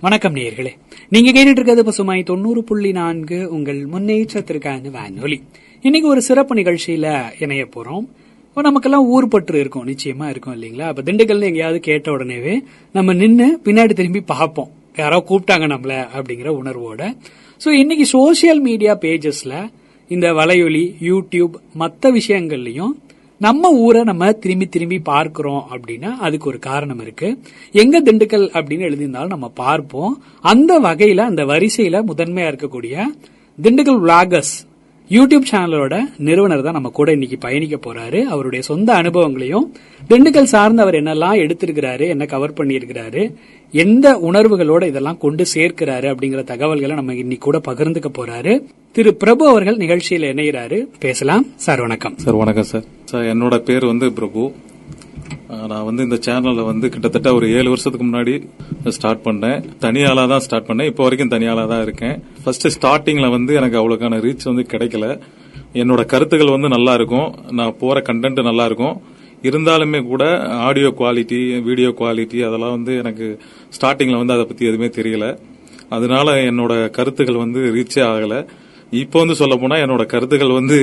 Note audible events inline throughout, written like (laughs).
வணக்கம் நேயர்களே. நீங்க கேட்டுட்டு இருக்கிறது பசுமாய் தொண்ணூறு புள்ளி நான்கு உங்கள் முன்னேற்றத்திற்கான வானொலி. இன்னைக்கு ஒரு சிறப்பு நிகழ்ச்சியில இணைய போறோம். இப்போ நமக்கெல்லாம் ஊர் பற்று இருக்கும் நிச்சயமா இருக்கும் இல்லைங்களா? அப்ப திண்டுக்கல்னு எங்கேயாவது கேட்ட உடனேவே நம்ம நின்று பின்னாடி திரும்பி பார்ப்போம். யாரோ கூப்பிட்டாங்க நம்மள அப்படிங்கிற உணர்வோட. சோ இன்னைக்கு சோசியல் மீடியா பேஜஸ்ல இந்த வலையொலி யூடியூப் மற்ற விஷயங்கள்லயும் நம்ம ஊரை நம்ம திரும்பி திரும்பி பார்க்கிறோம் அப்படின்னா அதுக்கு ஒரு காரணம் இருக்கு. எங்க திண்டுக்கல் அப்படின்னு எழுதியிருந்தாலும் நம்ம பார்ப்போம். அந்த வகையில அந்த வரிசையில முதன்மையா இருக்கக்கூடிய திண்டுக்கல் விளாகர்ஸ் யூடியூப் சேனலோட நிறுவனர் தான் நம்ம கூட இன்னைக்கு பயணிக்க போறாரு. அவருடைய சொந்த அனுபவங்களையும் திண்டுக்கல் சார்ந்து அவர் என்னெல்லாம் எடுத்திருக்கிறாரு என்ன கவர் பண்ணியிருக்கிறாரு எந்த உணர்வுகளோட இதெல்லாம் கொண்டு சேர்க்கிறாரு அப்படிங்கிற தகவல்களை நம்ம இன்னைக்கு கூட பகிர்ந்துக்க போறாரு. திரு பிரபு அவர்கள் நிகழ்ச்சியில் இணைகிறாரு பேசலாம். சார் வணக்கம். சார் வணக்கம் சார். சார் என்னோட பேர் வந்து பிரபு. நான் வந்து இந்த சேனலை வந்து கிட்டத்தட்ட ஒரு ஏழு வருஷத்துக்கு முன்னாடி ஸ்டார்ட் பண்ணேன். தனியாளா தான் ஸ்டார்ட் பண்ணேன். இப்போ வரைக்கும் தனியாளா தான் இருக்கேன். ஃபர்ஸ்ட் ஸ்டார்டிங்ல வந்து எனக்கு அவ்வளோக்கான ரீச் வந்து கிடைக்கல. என்னோட கருத்துக்கள் வந்து நல்லா இருக்கும். நான் போற கண்டென்ட் நல்லா இருக்கும். இருந்தாலுமே கூட ஆடியோ குவாலிட்டி வீடியோ குவாலிட்டி அதெல்லாம் வந்து எனக்கு ஸ்டார்டிங்ல வந்து அதை பத்தி எதுவுமே தெரியல. அதனால என்னோட கருத்துக்கள் வந்து ரீச்சே ஆகல. இப்போ வந்து சொல்ல போனா என்னோட கருத்துக்கள் வந்து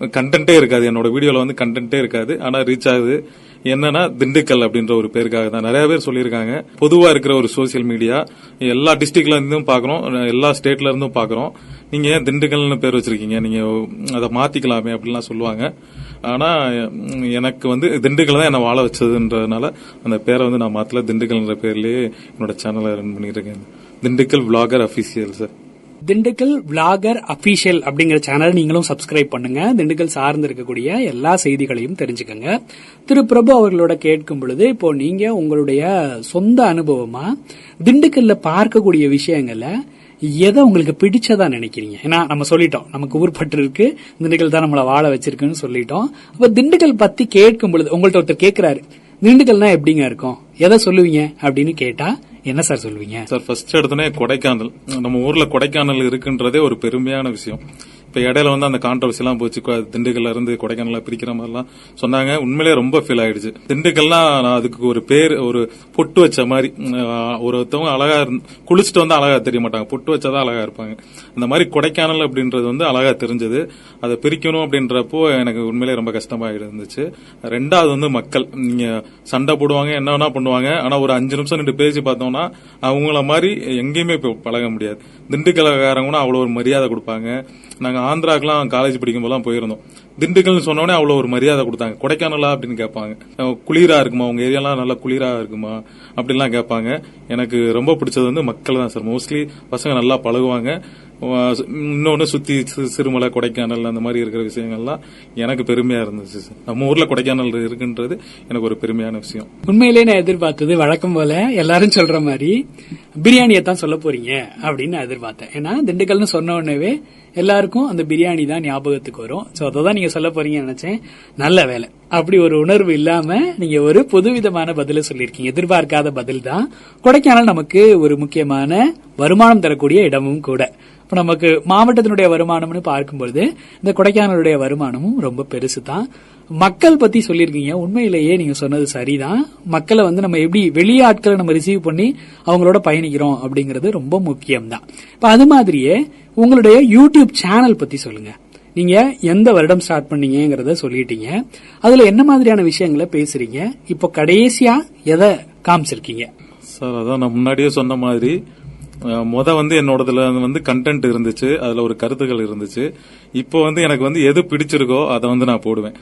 கண்டென்ட்டே இருக்காது. என்னோட வீடியோல வந்து கண்டென்ட்டே இருக்காது. ஆனா ரீச் ஆகுது. என்னன்னா திண்டுக்கல் அப்படின்ற ஒரு பேருக்காக தான். நிறைய பேர் சொல்லியிருக்காங்க. பொதுவா இருக்கிற ஒரு சோசியல் மீடியா எல்லா டிஸ்ட்ரிக்ட்ல இருந்தும் பாக்குறோம் எல்லா ஸ்டேட்ல இருந்தும் பாக்குறோம் நீங்க ஏன் திண்டுக்கல்னு பேர் வச்சிருக்கீங்க? நீங்க அதை மாத்திக்கலாமே அப்படின்லாம் சொல்லுவாங்க. ஆனா எனக்கு வந்து திண்டுக்கல் தான் என்ன வாழ வச்சதுன்றதுனால அந்த பேரை வந்து நான் மாத்தல. திண்டுக்கல்ன்ற பேர்லயே என்னோட சேனலை ரன் பண்ணிட்டு இருக்கேன். Dindigul vlogger official sir Dindigul vlogger official அப்படிங்கிற சேனல் நீங்களும் சப்ஸ்கிரைப் பண்ணுங்க. திண்டுக்கல் சார்ந்து இருக்கக்கூடிய எல்லா செய்திகளையும் தெரிஞ்சுக்கங்க. திரு பிரபு அவர்களோட கேட்கும் பொழுது இப்போ நீங்க உங்களுடைய சொந்த அனுபவமா திண்டுக்கல்ல பார்க்கக்கூடிய விஷயங்களை எதை உங்களுக்கு பிடிச்சதா நினைக்கிறீங்க? ஏன்னா நம்ம சொல்லிட்டோம் நமக்கு ஊர்பட்டு இருக்கு திண்டுக்கல் தான் நம்மளை வாழ வச்சிருக்குன்னு சொல்லிட்டோம். அப்ப திண்டுக்கல் பத்தி கேட்கும் பொழுது உங்கள்ட்ட ஒருத்தர் கேட்கிறாரு திண்டுக்கல்னா எப்படிங்க இருக்கும்? எதை சொல்லுவீங்க? அப்படின்னு கேட்டா என்ன சார் சொல்லுவீங்க சார் ஃபர்ஸ்ட் எடுத்தோன்னே கொடைக்கானல். நம்ம ஊர்ல கொடைக்கானல் இருக்குன்றதே ஒரு பெருமையான விஷயம். இப்ப இடையில வந்து அந்த கான்ட்ரவர்சி எல்லாம் போச்சு. திண்டுக்கல்ல இருந்து கொடைக்கானல பிரிக்கிற மாதிரிலாம் சொன்னாங்க. உண்மையிலேயே ரொம்ப ஃபீல் ஆயிடுச்சு. திண்டுக்கல்லாம் நான் அதுக்கு ஒரு பேர் ஒரு பொட்டு வச்ச மாதிரி ஒருத்தவங்க அழகா இருந்து- குளிச்சுட்டு வந்து அழகா தெரிய மாட்டாங்க. பொட்டு வச்சாதான் அழகா இருப்பாங்க. அந்த மாதிரி கொடைக்கானல் அப்படின்றது வந்து அழகா தெரிஞ்சது. அதை பிரிக்கணும் அப்படின்றப்போ எனக்கு உண்மையிலேயே ரொம்ப கஷ்டமா இருந்துச்சு. ரெண்டாவது வந்து மக்கள். நீங்க சண்டை போடுவாங்க என்ன வேணா பண்ணுவாங்க. ஆனா ஒரு அஞ்சு நிமிஷம் நின்று பேசி பார்த்தோம்னா அவங்கள மாதிரி எங்கேயுமே இப்போ பழக முடியாது. திண்டுக்கல்காரங்கன்னா அவ்வளவு ஒரு மரியாதை கொடுப்பாங்க. நாங்கள் ஆந்திராக்கெல்லாம் காலேஜ் படிக்கும் போதெல்லாம் போயிருந்தோம். திண்டுக்கல்னு சொன்னோடனே அவ்வளோ ஒரு மரியாதை கொடுத்தாங்க. கொடைக்கானலா அப்படின்னு கேட்பாங்க. குளிராக குளிரா இருக்குமா? உங்க ஏரியாலாம் நல்லா குளிரா இருக்குமா? அப்படின்லாம் கேட்பாங்க. எனக்கு ரொம்ப பிடிச்சது வந்து மக்கள் தான் சார். மோஸ்ட்லி பசங்க நல்லா பழகுவாங்க. இன்னொன்று சுற்றி சுத்தி சிறுமலை கொடைக்கானல் அந்த மாதிரி இருக்கிற விஷயங்கள்லாம் எனக்கு பெருமையா இருந்துச்சு சார். நம்ம ஊர்ல கொடைக்கானல் இருக்குன்றது எனக்கு ஒரு பெருமையான விஷயம். உண்மையிலே நான் எதிர்பார்த்தது வழக்கம் போல எல்லாரும் சொல்ற மாதிரி. பிரியாணியை தான் சொல்ல போறீங்க அப்படின்னு நான் எதிர்பார்த்தேன். ஏன்னா திண்டுக்கல்னு சொன்ன உடனேவே எல்லாருக்கும் அந்த பிரியாணி தான் ஞாபகத்துக்கு வரும். சோ தான் நீங்க சொல்ல போறீங்கன்னு நினைச்சேன். நல்ல வேலை. அப்படி ஒரு உணர்வு இல்லாம நீங்க ஒரு புதுவிதமான பதில சொல்லியிருக்கீங்க. எதிர்பார்க்காத பதில் தான். கொடைக்கானல் நமக்கு ஒரு முக்கியமான வருமானம் தரக்கூடிய இடமும் கூட. இப்ப நமக்கு மாவட்டத்தினுடைய வருமானம்னு பார்க்கும்பொழுது இந்த கொடைக்கானலுடைய வருமானமும் ரொம்ப பெருசு தான் மக்கள் பத்தி சொல்லியிருக்கீங்க. உண்மையிலேயே நீங்க சொன்னது சரிதான். மக்களை வந்து நம்ம எப்படி வெளியாட்களை நம்ம ரிசீவ் பண்ணி அவங்களோட பயணிக்கிறோம் அப்படிங்கிறது ரொம்ப முக்கியம்தான். இப்ப அது மாதிரியே உங்களுடைய யூடியூப் சேனல் பத்தி சொல்லுங்க. நீங்க எந்த வருடம் ஸ்டார்ட் பண்ணீங்கிறத சொல்லிட்டீங்க. அதுல என்ன மாதிரியான விஷயங்களை பேசுறீங்க? இப்போ கடைசியா எதை காமிச்சிருக்கீங்க? சார் அதான் நான் முன்னாடியே சொன்ன மாதிரி முத வந்து என்னோடதுல வந்து கண்டென்ட் இருந்துச்சு. அதுல ஒரு கருத்துக்கள் இருந்துச்சு. இப்போ வந்து எனக்கு வந்து எது பிடிச்சிருக்கோ அதை வந்து நான் போடுவேன்.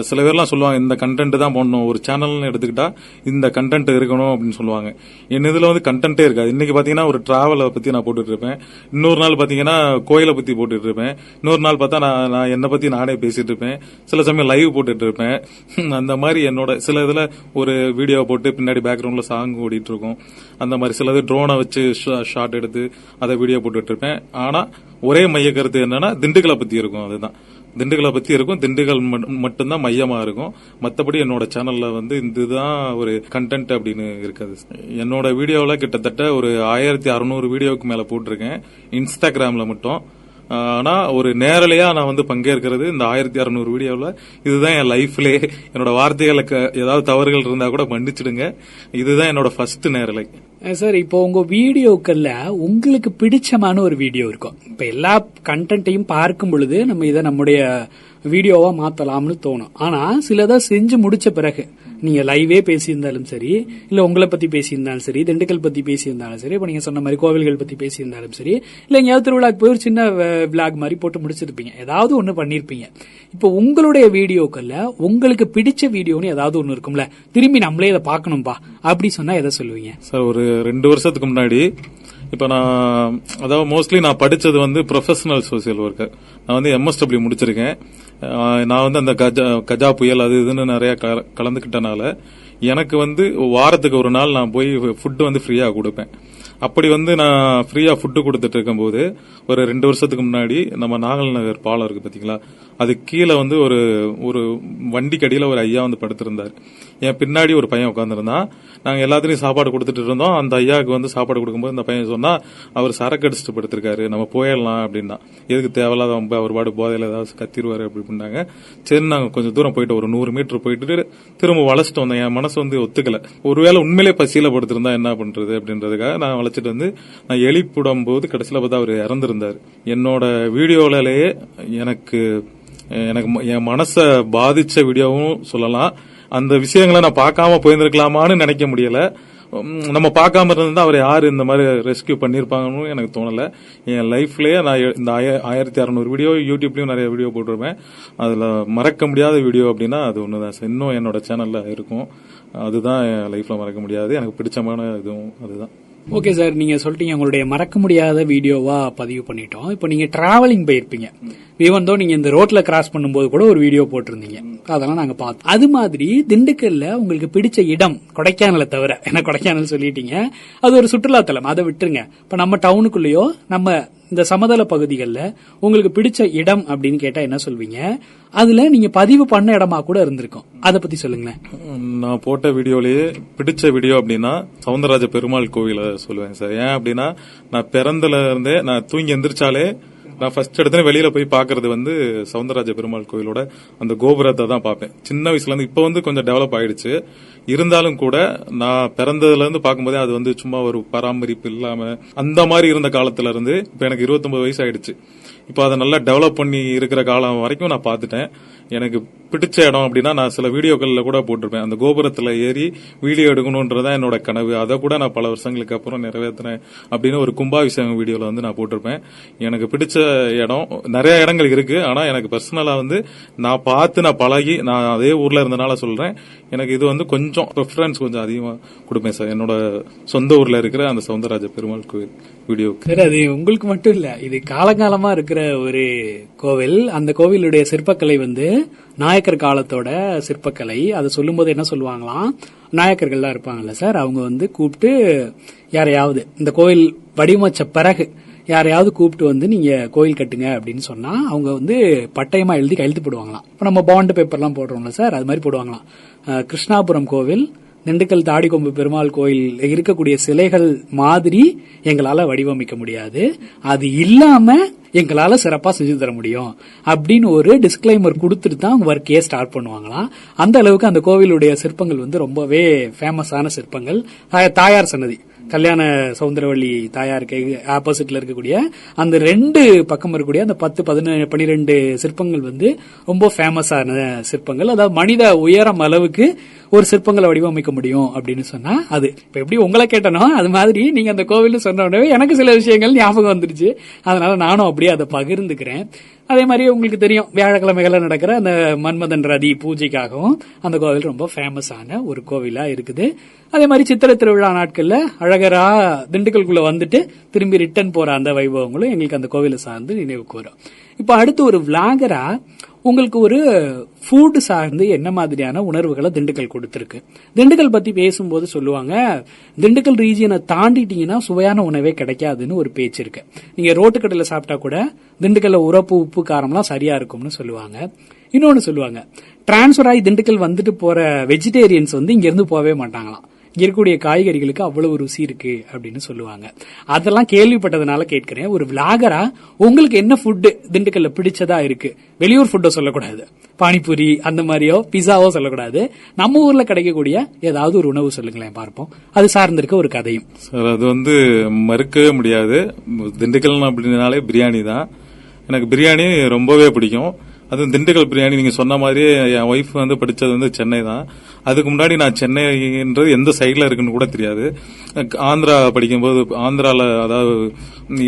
சில பேர்லாம் சொல்லுவாங்க இந்த கண்டென்ட் தான் போடணும் ஒரு சேனல்னு எடுத்துக்கிட்டா இந்த கண்டென்ட் இருக்கணும் அப்படின்னு சொல்லுவாங்க. என் இதில் வந்து கண்டென்ட்டே இருக்காது. இன்னைக்கு பார்த்தீங்கன்னா ஒரு டிராவலை பற்றி நான் போட்டுட்டு இருப்பேன். இன்னொரு நாள் பார்த்தீங்கன்னா கோயிலை பற்றி போட்டுட்டு இருப்பேன். இன்னொரு நாள் பார்த்தா நான் நான் என்னை பற்றி நானே பேசிட்டு இருப்பேன். சில சமயம் லைவ் போட்டுட்டு இருப்பேன். (laughs) அந்த மாதிரி என்னோட சில இதில் ஒரு வீடியோ போட்டு பின்னாடி பேக்ரவுண்டில் சாங் ஓடிட்டு இருக்கும். அந்த மாதிரி சிலது ட்ரோனை வச்சு ஷார்ட் எடுத்து அதை வீடியோ போட்டுட்டு இருப்பேன். ஆனால் ஒரே மைய கருத்து என்னன்னா திண்டுக்கலை பத்தி இருக்கும் அதுதான். திண்டுக்கலை பத்தி இருக்கும் திண்டுக்கல் மட்- மட்டும்தான் மையமா இருக்கும். மத்தபடி என்னோட சேனல்ல வந்து இதுதான் ஒரு கண்டென்ட் அப்படின்னு இருக்காது. என்னோட வீடியோவில் கிட்டத்தட்ட ஒரு ஆயிரத்தி அறுநூறு வீடியோவுக்கு மேல போட்டிருக்கேன். இன்ஸ்டாகிராம்ல மட்டும். ஆனா ஒரு நேரலையா நான் வந்து பங்கேற்கிறது இந்த ஆயிரத்தி அறுநூறு வீடியோவில் இதுதான் என் லைஃப்லே என்னோட வார்த்தைகளுக்கு ஏதாவது தவறுகள் இருந்தா கூட மன்னிச்சிடுங்க. இதுதான் என்னோட ஃபர்ஸ்ட் நேரலை. சார் இப்போ உங்க வீடியோக்கள்ல உங்களுக்கு பிடிச்சமான ஒரு வீடியோ இருக்கும். இப்ப எல்லா கண்டென்ட்டையும் பார்க்கும் பொழுது நம்ம இதை நம்முடைய வீடியோவா மாத்தலாம்னு தோணும். ஆனா சிலதை செஞ்சு முடிச்ச பிறகு நீங்க லைவே பேசியிருந்தாலும் சரி இல்ல உங்களை பத்தி பேசியிருந்தாலும் சரி திண்டுக்கல் பத்தி பேசியிருந்தாலும் சரி இப்ப நீங்க சொன்ன மாதிரி கோவில்கள் பத்தி பேசியிருந்தாலும் சரி இல்ல எங்கேயாவது திருவிழாக்கு போய் ஒரு சின்ன விளாக் மாதிரி போட்டு முடிச்சிருப்பீங்க. ஏதாவது ஒண்ணு பண்ணிருப்பீங்க. இப்போ உங்களுடைய வீடியோக்கள்ல உங்களுக்கு பிடிச்ச வீடியோன்னு ஏதாவது ஒண்ணு இருக்கும்ல? திரும்பி நம்மளே இதை பார்க்கணும்பா. அப்படி சொன்னா எதை சொல்லுவீங்க? சார் ஒரு ரெண்டு வருஷத்துக்கு முன்னாடி இப்போ நான் அதாவது மோஸ்ட்லி நான் படித்தது வந்து ப்ரொஃபஷனல் சோசியல் ஒர்க்கு நான் வந்து எம்எஸ்டபிள்யூ முடிச்சிருக்கேன். நான் வந்து அந்த கஜா கஜா புயல் அது இதுன்னு நிறையா கல- கலந்துக்கிட்டனால எனக்கு வந்து வாரத்துக்கு ஒரு நாள் நான் போய் ஃபுட்டு வந்து ஃப்ரீயாக கொடுப்பேன். அப்படி வந்து நான் ஃப்ரீயாக ஃபுட்டு கொடுத்துட்டு இருக்கும்போது ஒரு ரெண்டு வருஷத்துக்கு முன்னாடி நம்ம நாகல் நகர் பாலம் இருக்குது பார்த்தீங்களா அது கீழே வந்து ஒரு ஒரு வண்டி கடியில் ஒரு ஐயா வந்து படுத்திருந்தார். என் பின்னாடி ஒரு பையன் உட்காந்துருந்தான் நாங்க எல்லாத்துலயும் சாப்பாடு கொடுத்துட்டு இருந்தோம். அந்த ஐயாவுக்கு வந்து சாப்பாடு கொடுக்கும்போது அந்த பையன் சொன்னா அவர் சரக்கு அடிச்சுட்டு படுத்திருக்காரு. நம்ம போயிடலாம் அப்படின்னா. எதுக்கு தேவையில்லாத ரொம்ப அவர் பாடு போதையில ஏதாவது கத்திருவாரு அப்படின்னாங்க. சரி நாங்க கொஞ்சம் தூரம் போயிட்டு ஒரு நூறு மீட்டர் போயிட்டு திரும்ப வளைச்சிட்டு வந்தேன் என் மனசு வந்து ஒத்துக்கல. ஒருவேளை உண்மையிலே பசியில படுத்திருந்தா என்ன பண்றது அப்படின்றதுக்காக நான் வளைச்சிட்டு வந்து நான் எழுப்பிடும் போது கடைசியில பார்த்தா அவர் இறந்துருந்தார். என்னோட வீடியோலயே எனக்கு எனக்கு ம- என் மனச பாதிச்ச வீடியோவும் சொல்லலாம். அந்த விஷயங்களை நான் பார்க்காம போயிருந்திருக்கலாமான்னு நினைக்க முடியல. நம்ம பார்க்காம இருந்தா அவர் யாரு இந்த மாதிரி ரெஸ்கியூ பண்ணியிருப்பாங்கன்னு எனக்கு தோணல. என் லைஃப்லயே நான் இந்த ஆயிரத்தி அறநூறு வீடியோ யூடியூப்லயும் நிறைய வீடியோ போட்டிருப்பேன். அதுல மறக்க முடியாத வீடியோ அப்படின்னா அது ஒண்ணுதான் தான் இன்னும் என்னோட சேனல்ல இருக்கும். அதுதான் என் லைஃப்ல மறக்க முடியாது. எனக்கு பிடிச்சமான இதுவும் அதுதான். ஓகே சார் நீங்க சொல்லிட்டீங்க. உங்களுடைய மறக்க முடியாத வீடியோவா பதிவு பண்ணிட்டோம். இப்போ நீங்க டிராவலிங் போயிருப்பீங்க. ஈவன் தோ நீங்க இந்த ரோட்ல கிராஸ் பண்ணும்போது கூட ஒரு வீடியோ போட்டிருந்தீங்க. அதெல்லாம் நாங்க பார்த்தோம். அது மாதிரி திண்டுக்கல்ல உங்களுக்கு பிடிச்ச இடம் கொடைக்கானலை தவிர ஏன்னா கொடைக்கானல் சொல்லிட்டீங்க? அது ஒரு சுற்றுலாத்தலம். அதை விட்டுருங்க. இப்ப நம்ம டவுனுக்குள்ளேயோ நம்ம இந்த சமதள பகுதிகளில் உங்களுக்கு பிடிச்ச இடம் அப்படின்னு கேட்டா என்ன சொல்வீங்க? அதுல நீங்க பதிவு பண்ண இடமா கூட இருந்திருக்கும். அதை பத்தி சொல்லுங்களேன். நான் போட்ட வீடியோலயே பிடிச்ச வீடியோ அப்படின்னா சவுந்தரராஜ பெருமாள் கோவில சொல்லுவேன் சார். ஏன் அப்படின்னா நான் பிறந்தல இருந்தே நான் தூங்கி எந்திரிச்சாலே நான் ஃபர்ஸ்ட் எடுத்து வெளியில போய் பாக்குறது வந்து சவுந்தரராஜ பெருமாள் கோயிலோட அந்த கோபுரத்தை தான் பார்ப்பேன். சின்ன வயசுல இருந்து இப்ப வந்து கொஞ்சம் டெவலப் ஆயிடுச்சு. இருந்தாலும் கூட நான் பிறந்ததுல இருந்து பார்க்கும்போதே அது வந்து சும்மா ஒரு பராமரிப்பு இல்லாம அந்த மாதிரி இருந்த காலத்துல இருந்து இப்ப எனக்கு 29 வயசு ஆயிடுச்சு. இப்போ அதை நல்லா டெவலப் பண்ணி இருக்கிற காலம் வரைக்கும் நான் பார்த்துட்டேன். எனக்கு பிடிச்ச இடம் அப்படின்னா நான் சில வீடியோக்கள்ல கூட போட்டிருப்பேன். அந்த கோபுரத்துல ஏறி வீடியோ எடுக்கணும்ன்றதான் என்னோட கனவு. அதை கூட நான் பல வருஷங்களுக்கு அப்புறம் நிறைவேற்றுறேன் அப்படின்னு ஒரு கும்பாபிஷேகம் வீடியோல வந்து நான் போட்டிருப்பேன். எனக்கு பிடிச்ச இடம் நிறைய இடங்கள் இருக்கு. ஆனா எனக்கு பர்சனலா வந்து நான் பார்த்து நான் பழகி நான் அதே ஊர்ல இருந்தனால சொல்றேன். எனக்கு இது வந்து கொஞ்சம் ப்ரிஃபரன்ஸ் கொஞ்சம் அதிகமா கொடுப்பேன் சார். என்னோட சொந்த ஊர்ல இருக்கிற அந்த சவுந்தரராஜ பெருமாள் கோவில் வீடியோக்கு சரி அது உங்களுக்கு மட்டும் இல்ல இது காலங்காலமா இருக்கிற ஒரு கோவில். அந்த கோவிலுடைய சிற்பக்கலை வந்து நாயக்கர் காலத்தோட சிற்பக்கலை அதை சொல்லும்போது என்ன சொல்லுவாங்களாம்? நாயக்கர்கள்லாம் இருப்பாங்கல்ல சார் அவங்க வந்து கூப்பிட்டு யாரையாவது இந்த கோயில் வடிவமைச்ச பிறகு யாரையாவது கூப்பிட்டு வந்து நீங்க கோயில் கட்டுங்க அப்படின்னு சொன்னா அவங்க வந்து பட்டயமா எழுதி கையெழுத்து போடுவாங்களாம். இப்ப நம்ம பாண்டு பேப்பர்லாம் போடுறோம்ல சார் அது மாதிரி போடுவாங்களாம். கிருஷ்ணாபுரம் கோவில் திண்டுக்கல் தாடிக்கொம்பு பெருமாள் கோயில் இருக்கக்கூடிய சிலைகள் மாதிரி எங்களால வடிவமைக்க முடியாது. அது இல்லாம எங்களால சிறப்பா செஞ்சு தர முடியும். அப்படின்னு ஒரு டிஸ்க்ளைமர் கொடுத்துட்டு தான் அவங்க ஒர்க்கையே ஸ்டார்ட் பண்ணுவாங்களாம் அந்த அளவுக்கு அந்த கோவிலுடைய சிற்பங்கள் வந்து ரொம்பவே ஃபேமஸான சிற்பங்கள். தாயார் சன்னதி கல்யாண சவுந்தரவள்ளி தாயாருக்கு ஆப்போசிட்ல இருக்கக்கூடிய அந்த ரெண்டு பக்கம் இருக்கக்கூடிய அந்த பத்து பதினேழு பனிரெண்டு சிற்பங்கள் வந்து ரொம்ப ஃபேமஸான சிற்பங்கள். அதாவது மனித உயரம் அளவுக்கு ஒரு சிற்பங்களை வடிவமைக்க முடியும் அப்படின்னு சொன்னா அது. இப்ப எப்படி உங்களை கேட்டனோ அது மாதிரி நீங்க அந்த கோவில் சொன்ன உடனே எனக்கு சில விஷயங்கள் ஞாபகம் வந்துருச்சு. அதனால நானும் அப்படியே அதை பகிர்ந்துக்கிறேன். அதே மாதிரி உங்களுக்கு தெரியும் வியாழக்கிழமைகளில் நடக்கிற அந்த மன்மதன் ரதி பூஜைக்காகவும் அந்த கோவில் ரொம்ப ஃபேமஸான ஒரு கோவிலா இருக்குது. அதே மாதிரி சித்திரை திருவிழா நாட்கள்ல அழகரா திண்டுக்கல்குள்ள வந்துட்டு திரும்பி ரிட்டர்ன் போற அந்த வைபவங்களும் எங்களுக்கு அந்த கோவிலை சார்ந்து நினைவுக்கு வரும் இப்ப அடுத்து ஒரு விளாகரா உங்களுக்கு ஒரு ஃபுட் சார்ந்து என்ன மாதிரியான உணர்வுகளை திண்டுக்கல் கொடுத்துருக்கு. திண்டுக்கல் பத்தி பேசும்போது சொல்லுவாங்க திண்டுக்கல் ரீஜியனை தாண்டிட்டீங்கன்னா சுவையான உணவே கிடைக்காதுன்னு ஒரு பேச்சு இருக்கு. நீங்க ரோட்டு சாப்பிட்டா கூட திண்டுக்கல்ல உரப்பு உப்பு காரம்லாம் சரியா இருக்கும்னு சொல்லுவாங்க. இன்னொன்னு சொல்லுவாங்க டிரான்ஸ்ஃபர் ஆகி திண்டுக்கல் வந்துட்டு போற வெஜிடேரியன்ஸ் வந்து இங்க இருந்து போகவே மாட்டாங்களாம். இருக்கக்கூடிய காய்கறிகளுக்கு அவ்வளவு ருசி இருக்கு அப்படின்னு சொல்லுவாங்க. அதெல்லாம் கேள்விப்பட்டதுனால கேட்கிறேன். ஒரு விளாகரா உங்களுக்கு என்ன ஃபுட்டு திண்டுக்கல்ல பிடிச்சதா இருக்கு? வெளியூர் ஃபுட்டோ சொல்லக்கூடாது. பானிபூரி அந்த மாதிரியோ பிஸாவோ சொல்லக்கூடாது. நம்ம ஊர்ல கிடைக்கக்கூடிய ஏதாவது ஒரு உணவு சொல்லுங்களேன் பார்ப்போம். அது சார்ந்திருக்க ஒரு கதையும். சார் அது வந்து மறுக்கவே முடியாது. திண்டுக்கல் அப்படின்னாலே பிரியாணி தான் எனக்கு பிரியாணி ரொம்பவே பிடிக்கும். அது திண்டுக்கல் பிரியாணி நீங்க சொன்ன மாதிரியே என் ஒய்ஃப் வந்து படிச்சது வந்து சென்னை தான். அதுக்கு முன்னாடி நான் சென்னைன்றது எந்த சைட்ல இருக்குன்னு கூட தெரியாது. ஆந்திரா படிக்கும்போது ஆந்திரால அதாவது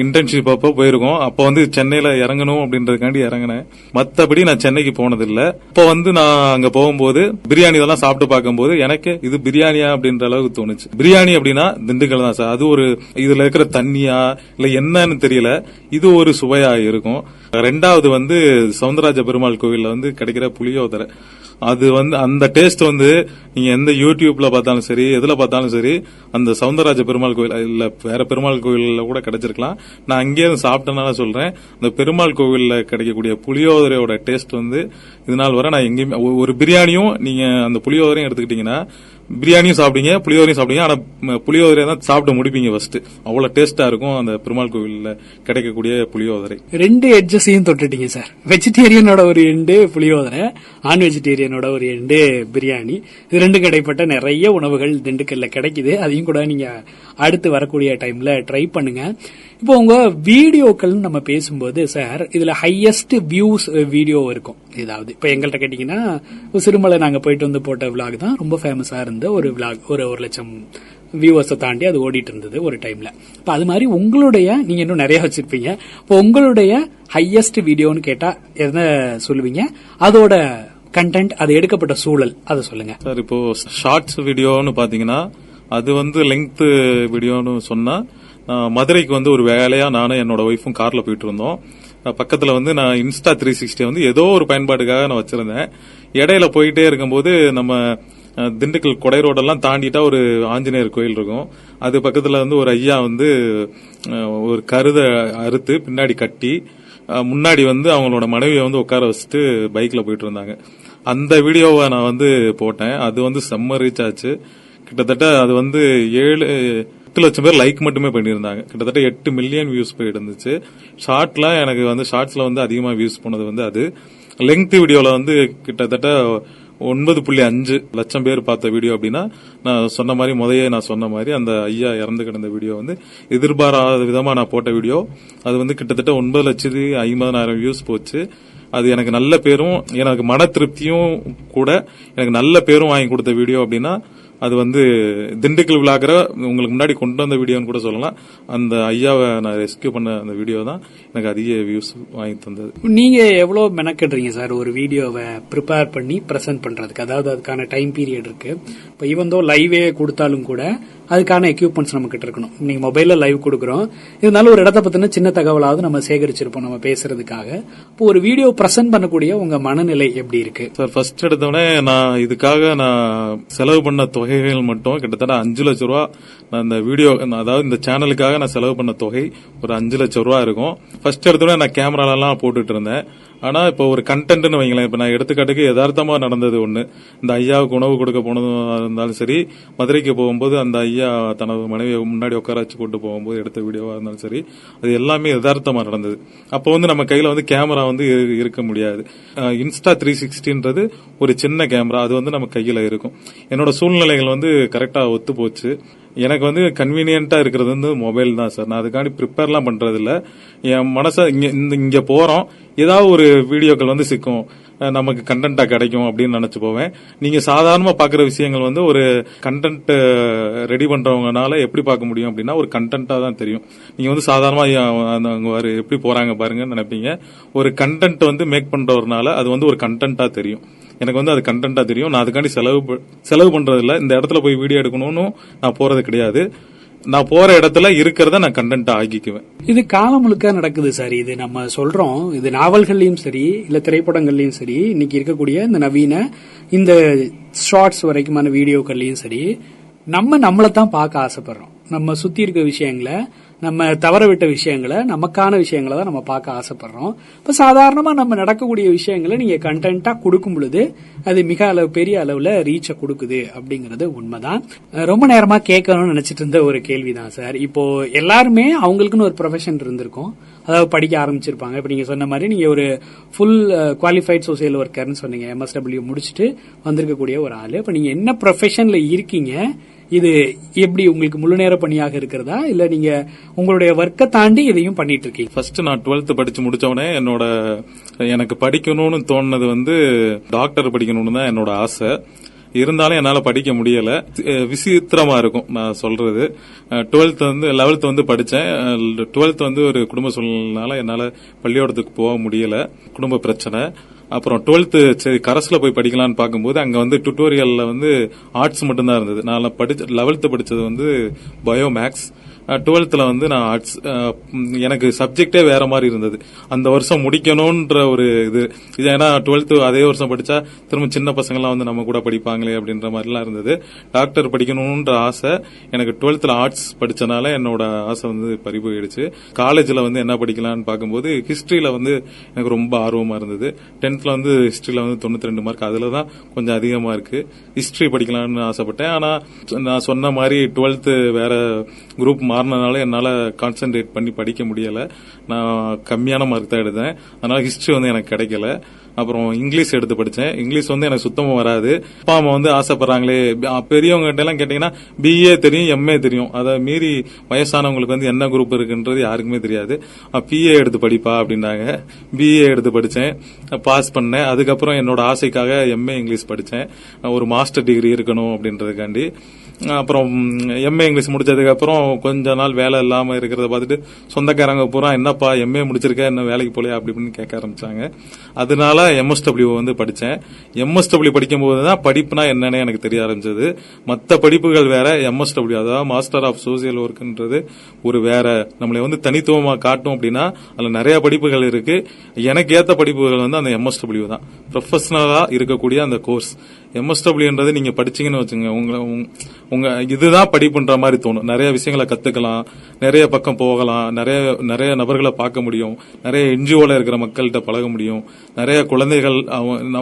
இன்டர்ன்ஷிப் அப்போ போயிருக்கோம். அப்போ வந்து சென்னையில இறங்கணும் அப்படின்றதுக்காண்டி இறங்கினேன். மற்றபடி நான் சென்னைக்கு போனதில்லை. இப்போ வந்து நான் அங்க போகும்போது பிரியாணி இதெல்லாம் சாப்பிட்டு பார்க்கும்போது எனக்கு இது பிரியாணியா அப்படின்ற அளவுக்கு தோணுச்சு. பிரியாணி அப்படின்னா திண்டுக்கல் தான் சார். அது ஒரு இதுல இருக்கிற தண்ணியா இல்ல என்னன்னு தெரியல. இது ஒரு சுவையா இருக்கும். ரெண்டாவது வந்து சவுந்தரராஜ பெருமாள் கோவில்ல வந்து கிடைக்கிற புளியோதரை. அது வந்து அந்த டேஸ்ட் வந்து நீங்க எந்த யூடியூப்ல பார்த்தாலும் சரி எதுல பார்த்தாலும் சரி அந்த சவுந்தரராஜ பெருமாள் கோவில் இல்ல வேற பெருமாள் கோவில்ல கூட கிடைச்சிருக்கலாம். நான் அங்கேயே சாப்பிட்டனால சொல்றேன். அந்த பெருமாள் கோவில்ல கிடைக்கக்கூடிய புளியோதரையோட டேஸ்ட் வந்து இது நாள் வரை நான் எங்கேயுமே ஒரு பிரியாணியும் நீங்க அந்த புளியோதரையும் எடுத்துக்கிட்டீங்கன்னா பிரியாணியும் சாப்பிடுங்க புளியோதரையும் சாப்பிடுங்க ஆனா புளியோதரை தான் சாப்பிட்டு முடிப்பீங்க ஃபர்ஸ்ட் அவ்வளவு டேஸ்டா இருக்கும் அந்த பெருமாள் கோவில்ல கிடைக்கக்கூடிய புளியோதரை. ரெண்டு எட்ஜஸையும் தொட்டுட்டீங்க சார் வெஜிடேரியனோட ஒரு எண்டு புளியோதரை. நான் வெஜிடேரியனோட ஒரு எண்டு பிரியாணி. இது ரெண்டு கிடைப்பட்ட நிறைய உணவுகள் திண்டுக்கல்ல கிடைக்குது. அதையும் கூட நீங்க அடுத்து வரக்கூடிய டைம்ல ட்ரை பண்ணுங்க. இப்போ உங்க வீடியோக்கள் நம்ம பேசும்போது சார் இதுல ஹையஸ்ட் வியூஸ் வீடியோ இருக்கும். ஏதாவது இப்ப எங்கள்கிட்ட கேட்டீங்கன்னா சிறுமலை நாங்க போயிட்டு வந்து போட்ட விளாக் தான் ரொம்ப ஃபேமஸா இருந்த ஒரு விளாக் ஒரு ஒரு லட்சம் வியூவர்ஸை தாண்டி அது ஓடிட்டு இருந்தது ஒரு டைம்ல இப்ப அது மாதிரி உங்களுடைய நீங்க இன்னும் நிறைய வச்சிருப்பீங்க. இப்போ உங்களுடைய ஹையஸ்ட் வீடியோன்னு கேட்டா என்ன சொல்லுவீங்க? அதோட கண்டென்ட் அது எடுக்கப்பட்ட சூழல் அதை சொல்லுங்க. சார் இப்போ ஷார்ட்ஸ் வீடியோன்னு பாத்தீங்கன்னா அது வந்து லெங்க்த் வீடியோன்னு சொன்னா மதுரைக்கு வந்து ஒரு வேலையா நானும் என்னோட ஒய்ஃபும் கார்ல போயிட்டு இருந்தோம். பக்கத்தில் வந்து நான் இன்ஸ்டா த்ரீ சிக்ஸ்டி வந்து ஏதோ ஒரு பயன்பாட்டுக்காக நான் வச்சிருந்தேன். இடையில போயிட்டே இருக்கும்போது நம்ம திண்டுக்கல் கொடை ரோடெல்லாம் தாண்டிட்டா ஒரு ஆஞ்சநேயர் கோயில் இருக்கும். அது பக்கத்தில் வந்து ஒரு ஐயா வந்து ஒரு கருதை அறுத்து பின்னாடி கட்டி முன்னாடி வந்து அவங்களோட மனைவியை வந்து உட்கார வச்சுட்டு பைக்கில் போயிட்டு இருந்தாங்க. அந்த வீடியோவை நான் வந்து போட்டேன். அது வந்து செம்ம ரீச் ஆச்சு. கிட்டத்தட்ட அது வந்து ஏழு எட்டு லட்சம் பேர் லைக் மட்டுமே பண்ணியிருந்தாங்க. கிட்டத்தட்ட எட்டு மில்லியன் வியூஸ் போயிட்டு இருந்துச்சு. ஷார்ட்ல எனக்கு வந்து ஷார்ட்ஸ்ல வந்து அதிகமா வியூஸ் போனது வந்து அது. லெங்த் வீடியோல வந்து கிட்டத்தட்ட ஒன்பது புள்ளி அஞ்சு லட்சம் பேர் பார்த்த வீடியோ அப்படின்னா நான் சொன்ன மாதிரி முதையே நான் சொன்ன மாதிரி அந்த ஐயா இறந்து கிடந்த வீடியோ வந்து எதிர்பாராத விதமா நான் போட்ட வீடியோ அது வந்து கிட்டத்தட்ட ஒன்பது லட்சத்தி ஐம்பதனாயிரம் வியூஸ் போச்சு. அது எனக்கு நல்ல பேரும் எனக்கு மன திருப்தியும் கூட எனக்கு நல்ல பேரும் வாங்கி கொடுத்த வீடியோ அப்படின்னா அது வந்து திண்டுக்கல் விழாக்கிற உங்களுக்கு முன்னாடி கொண்டு வந்த வீடியோன்னு கூட சொல்லலாம். அந்த ஐயாவை நான் ரெஸ்கியூ பண்ண அந்த வீடியோ தான் எனக்கு அதிக வியூஸ் வாங்கி தந்தது. நீங்க எவ்வளவு மெனக்கிடுறீங்க சார் ஒரு வீடியோவை ப்ரிப்பேர் பண்ணி பிரசன்ட் பண்றதுக்கு? அதாவது அதுக்கான டைம் பீரியட் இருக்கு. இப்போ ஈவன் தோ லைவே கொடுத்தாலும் கூட அதுக்கான எக்யூப்மெண்ட்ஸ் நம்ம கிட்ட இருக்கணும். நீங்க மொபைல்ல லைவ் கொடுக்குறோம். இருந்தாலும் ஒரு இடத்த பத்தின சின்ன தகவலாவது நம்ம சேகரிச்சிருப்போம் நம்ம பேசுறதுக்காக. இப்போ ஒரு வீடியோ பிரசன்ட் பண்ணக்கூடிய உங்க மனநிலை எப்படி இருக்கு? சார் ஃபர்ஸ்ட் எடுத்தோடனே நான் இதுக்காக நான் செலவு பண்ண தொகைகள் மட்டும் கிட்டத்தட்ட அஞ்சு லட்ச ரூபா நான் இந்த வீடியோ அதாவது இந்த சேனலுக்காக நான் செலவு பண்ண தொகை ஒரு அஞ்சு லட்ச ரூபா இருக்கும். ஃபர்ஸ்ட் எடுத்தோடனே நான் கேமராலலாம் போட்டுட்டு இருந்தேன். ஆனா இப்போ ஒரு கண்டென்ட்னு வைங்களேன். இப்போ நான் எடுத்துக்காட்டுக்கு யதார்த்தமா நடந்தது ஒன்று இந்த ஐயாவுக்கு உணவு கொடுக்க போனதாக இருந்தாலும் சரி மதுரைக்கு போகும்போது அந்த ஐயா தனது மனைவியை முன்னாடி உட்கார வச்சு கொண்டு போகும்போது எடுத்த வீடியோவாக இருந்தாலும் சரி அது எல்லாமே யதார்த்தமா நடந்தது. அப்போ வந்து நம்ம கையில வந்து கேமரா வந்து இரு- இருக்க முடியாது. இன்ஸ்டா த்ரீ சிக்ஸ்டின்றது ஒரு சின்ன கேமரா அது வந்து நம்ம கையில இருக்கும். என்னோட சூழ்நிலைகள் வந்து கரெக்டாக ஒத்து போச்சு. எனக்கு வந்து கன்வீனியண்ட்டாக இருக்கிறது வந்து மொபைல் தான் சார். நான் அதுக்காண்டி ப்ரிப்பேர்லாம் பண்ணுறதில்ல என் மனசை இங்கே இந்த- இங்கே போகிறோம் ஏதாவது ஒரு வீடியோக்கள் வந்து சிக்கும். நமக்கு கண்டென்ட்டாக கிடைக்கும் அப்படின்னு நினச்சி போவேன். நீங்கள் சாதாரணமாக பார்க்குற விஷயங்கள் வந்து ஒரு கண்டென்ட் ரெடி பண்ணுறவங்கனால எப்படி பார்க்க முடியும் அப்படின்னா ஒரு கண்டென்ட்டாக தான் தெரியும். நீங்கள் வந்து சாதாரணமாக ஐயா, அந்த எப்படி போகிறாங்க பாருங்கன்னு நினைப்பீங்க. ஒரு கண்டென்ட் வந்து மேக் பண்ணுறவர்னால அது வந்து ஒரு கண்டென்ட்டாக தெரியும். எனக்கு வந்து அது கண்டென்ட்டாக தெரியும். நான் அதுக்காண்டி செலவு செலவு பண்ணுறதில்ல இந்த இடத்துல போய் வீடியோ எடுக்கணும்னு நான் போகிறது கிடையாது. நான் போற இடத்துல இருக்கிறத நான் கண்டென்ட்டா ஆகிக்குவேன் இது காலம் முழுக்க நடக்குது சார். இது நம்ம சொல்றோம். இது நாவல்கள்லயும் சரி இல்ல திரைப்படங்கள்லயும் சரி இன்னைக்கு இருக்கக்கூடிய இந்த நவீன இந்த ஷார்ட்ஸ் வரைக்குமான வீடியோக்கள்லயும் சரி நம்ம நம்மளை தான் பார்க்க ஆசைப்படுறோம். நம்ம சுத்தி இருக்க விஷயங்களை நம்ம தவற விட்ட விஷயங்களை நமக்கான விஷயங்களை தான் நம்ம பார்க்க ஆசைப்படுறோம். இப்போ சாதாரணமாக நம்ம நடக்கக்கூடிய விஷயங்களை நீங்கள் கண்டென்ட்டாக கொடுக்கும் பொழுது அது மிக அளவு பெரிய அளவில் ரீச்சை கொடுக்குது அப்படிங்கிறது உண்மைதான். ரொம்ப நேரமாக கேட்கணும்னு நினச்சிட்டு இருந்த ஒரு கேள்விதான் சார். இப்போ எல்லாருமே அவங்களுக்குன்னு ஒரு ப்ரொஃபஷன் இருந்திருக்கும். அதாவது படிக்க ஆரம்பிச்சிருப்பாங்க. இப்போ நீங்கள் சொன்ன மாதிரி நீங்கள் ஒரு ஃபுல் குவாலிஃபைட் சோசியல் ஒர்க்கர்னு சொன்னீங்க. எம்எஸ்டபிள்யூ முடிச்சுட்டு வந்திருக்கக்கூடிய ஒரு ஆள். இப்போ நீங்கள் என்ன ப்ரொஃபஷனில் இருக்கீங்க? இது எப்படி உங்களுக்கு முழு நேர பணியாக இருக்கிறதா? இல்ல நீங்க உங்களுடைய ஒர்க்கை தாண்டி இதையும் பண்ணிட்டு இருக்கீங்க? ஃபர்ஸ்ட் நான் டுவெல்த் படிச்சு முடிச்சவனே என்னோட எனக்கு படிக்கணும்னு தோணுனது வந்து டாக்டர் படிக்கணும்னு தான் என்னோட ஆசை. இருந்தாலும் என்னால படிக்க முடியல. விசித்திரமா இருக்கும் நான் சொல்றது. டுவெல்த் வந்து லெவல்த் வந்து படிச்சேன். டுவெல்த் வந்து ஒரு குடும்ப சூழ்நிலைனால என்னால பள்ளியோடத்துக்கு போக முடியல. குடும்ப பிரச்சனை. அப்புறம் டுவெல்த்து சரி கரஸ்ல போய் படிக்கலாம்னு பார்க்கும்போது அங்கே வந்து டுட்டோரியலில் வந்து ஆர்ட்ஸ் மட்டும்தான் இருந்தது. நான் படிச்ச லெவல்த்து படித்தது வந்து பயோ மேக்ஸ் டுவெல்த்தில் வந்து நான் ஆர்ட்ஸ் எனக்கு சப்ஜெக்டே வேற மாதிரி இருந்தது. அந்த வருஷம் முடிக்கணும்ன்ற ஒரு இது. இது ஏன்னா டுவெல்த்து அதே வருஷம் படித்தா திரும்ப சின்ன பசங்கள்லாம் வந்து நம்ம கூட படிப்பாங்களே அப்படின்ற மாதிரிலாம் இருந்தது. டாக்டர் படிக்கணும்ன்ற ஆசை. எனக்கு டுவெல்த்தில் ஆர்ட்ஸ் படித்தனால என்னோட ஆசை வந்து பறிபோயிடுச்சு. போயிடுச்சு வந்து என்ன படிக்கலாம்னு பார்க்கும்போது ஹிஸ்ட்ரியில் வந்து எனக்கு ரொம்ப ஆர்வமாக இருந்தது. டென்த்தில் வந்து ஹிஸ்ட்ரியில் வந்து தொண்ணூற்றி ரெண்டு மார்க் அதில் தான் கொஞ்சம் அதிகமாக இருக்குது ஹிஸ்ட்ரி படிக்கலாம்னு ஆசைப்பட்டேன். ஆனால் நான் சொன்ன மாதிரி டுவெல்த்து வேற குரூப் மாறினதுனால என்னால் கான்சென்ட்ரேட் பண்ணி படிக்க முடியலை. நான் கம்மியான மார்க் தான் எடுத்தேன். அதனால் ஹிஸ்ட்ரி வந்து எனக்கு கிடைக்கல. அப்புறம் இங்கிலீஷ் எடுத்து படித்தேன் இங்கிலீஷ் வந்து எனக்கு சுத்தமாக வராது. அப்பா அம்மா வந்து ஆசைப்படுறாங்களே. பெரியவங்ககிட்ட எல்லாம் கேட்டீங்கன்னா பிஏ தெரியும் எம்ஏ தெரியும். அதை மீறி வயசானவங்களுக்கு வந்து என்ன குரூப் இருக்குன்றது யாருக்குமே தெரியாது. பிஏ எடுத்து படிப்பா அப்படின்னாங்க. பிஏ எடுத்து படித்தேன் பாஸ் பண்ணேன். அதுக்கப்புறம் என்னோட ஆசைக்காக எம்ஏ இங்கிலீஷ் படித்தேன் ஒரு மாஸ்டர் டிகிரி இருக்கணும் அப்படின்றதுக்காண்டி. அப்புறம் எம்ஏ இங்கிலீஷ் முடிச்சதுக்கப்புறம் கொஞ்ச நாள் வேலை இல்லாமல் இருக்கிறத பார்த்துட்டு சொந்தக்காரங்க பூரா என்னப்பா எம்ஏ முடிச்சிருக்க? என்ன வேலைக்கு போலையா? அப்படி இப்படின்னு கேட்க ஆரம்பிச்சாங்க. அதனால எம்எஸ்டபிள்யூ வந்து படித்தேன் எம்எஸ்டபிள்யூ படிக்கும் போது தான் படிப்புனா என்னன்னு எனக்கு தெரிய ஆரம்பிச்சது. மற்ற படிப்புகள் வேற எம்எஸ்டபிள்யூ அதாவது மாஸ்டர் ஆஃப் சோசியல் ஒர்க்ன்றது ஒரு வேற நம்மளை வந்து தனித்துவமாக காட்டும் அப்படின்னா அதில் நிறைய படிப்புகள் இருக்கு. எனக்கு ஏற்ற படிப்புகள் வந்து அந்த எம்எஸ்டபிள்யூ தான். ப்ரொஃபஷனலாக இருக்கக்கூடிய அந்த கோர்ஸ் எம்எஸ்டபிள்யூன்றதை நீங்கள் படிச்சீங்கன்னு வச்சுங்க உங்களை உங்க- இதுதான் படிப்புன்ற மாதிரி தோணும். நிறைய விஷயங்களை கற்றுக்கலாம் நிறைய பக்கம் போகலாம். நிறைய நிறைய நபர்களை பார்க்க முடியும். நிறைய என்ஜிஓவில் இருக்கிற மக்கள்கிட்ட பழக முடியும். நிறைய குழந்தைகள்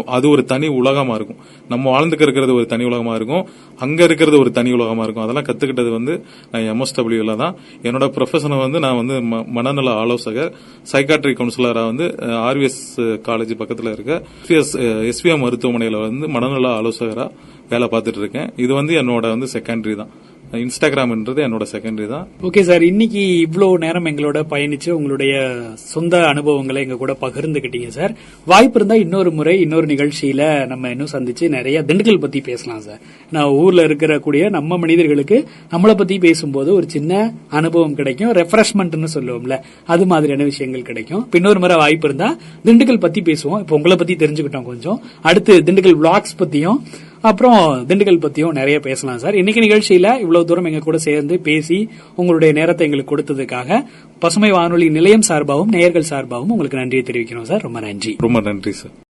அது ஒரு தனி உலகமாக இருக்கும். நம்ம வாழ்ந்துக்க இருக்கிறது ஒரு தனி உலகமாக இருக்கும். அங்கே இருக்கிறது ஒரு தனி உலகமாக இருக்கும். அதெல்லாம் கற்றுக்கிட்டது வந்து நான் எம்எஸ்டபிள்யூவில் தான். என்னோட ப்ரொஃபஷனை வந்து நான் வந்து ம- மனநல ஆலோசகர் சைக்காட்ரி கவுன்சிலராக வந்து ஆர்விஎஸ் காலேஜ் பக்கத்தில் இருக்க எஸ்விஎம் மருத்துவமனையில் வந்து மனநல ஆலோசகராக வேலை பார்த்துட்டு இருக்கேன். இது வந்து என்னோட வந்து செகண்டரி தான். இன்ஸ்டாகிராம்ன்றது என்னோட செகண்டரி தான். ஓகே சார் இன்னைக்கு இவ்வளவு நேரம் எங்களோட பயணிச்சு உங்களுடைய சொந்த அனுபவங்களை எங்க கூட பகிர்ந்துகிட்டீங்க சார் வாய்ப்பு இருந்தா இன்னொரு முறை இன்னொரு நிகழ்ச்சியில நம்ம இன்னும் சந்திச்சு நிறைய திண்டுக்கல் பத்தி பேசலாம் சார் நான் ஊர்ல இருக்கிற கூடிய நம்ம மனிதர்களுக்கு நம்மளை பத்தி பேசும்போது ஒரு சின்ன அனுபவம் கிடைக்கும். ரெஃப்ரெஷ்மெண்ட்னு சொல்லுவோம்ல அது மாதிரியான விஷயங்கள் கிடைக்கும். இன்னொரு முறை வாய்ப்பு இருந்தா திண்டுக்கல் பத்தி பேசுவோம். இப்ப உங்களை பத்தி தெரிஞ்சுக்கிட்டோம் கொஞ்சம். அடுத்து திண்டுக்கல் பிளாக்ஸ் பத்தியும் அப்புறம் திண்டுக்கல் பத்தியும் நிறைய பேசலாம் சார். இன்னைக்கு நிகழ்ச்சியில இவ்வளவு தூரம் எங்க கூட சேர்ந்து பேசி உங்களுடைய நேரத்தை எங்களுக்கு கொடுத்ததுக்காக பசுமை வானொலி நிலையம் சார்பாகவும் நேயர்கள் சார்பாகவும் உங்களுக்கு நன்றியை தெரிவிக்கிறோம் சார். ரொம்ப நன்றி. ரொம்ப நன்றி சார்.